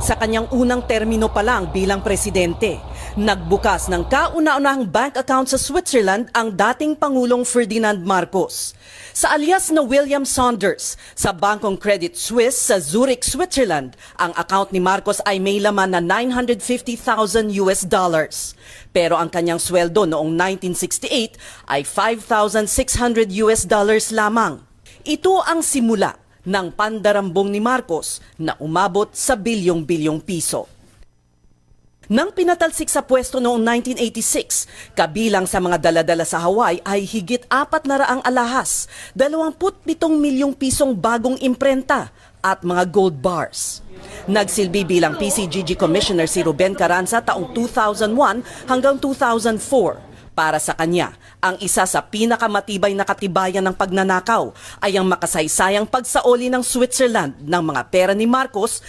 sa kanyang unang termino pa lang bilang presidente. Nagbukas ng kauna-unahang bank account sa Switzerland ang dating Pangulong Ferdinand Marcos. Sa alias na William Saunders, sa Bangkong Credit Suisse sa Zurich, Switzerland, ang account ni Marcos ay may laman na 950,000 US dollars. Pero ang kanyang sweldo noong 1968 ay 5,600 US dollars lamang. Ito ang simula ng pandarambong ni Marcos na umabot sa bilyong-bilyong piso. Nang pinatalsik sa pwesto noong 1986, kabilang sa mga daladala sa Hawaii ay higit apat na raang alahas, 27 milyong pisong bagong imprenta at mga gold bars. Nagsilbi bilang PCGG Commissioner si Ruben Caranza taong 2001 hanggang 2004. Para sa kanya, ang isa sa pinakamatibay na katibayan ng pagnanakaw ay ang makasaysayang pagsaoli ng Switzerland ng mga pera ni Marcos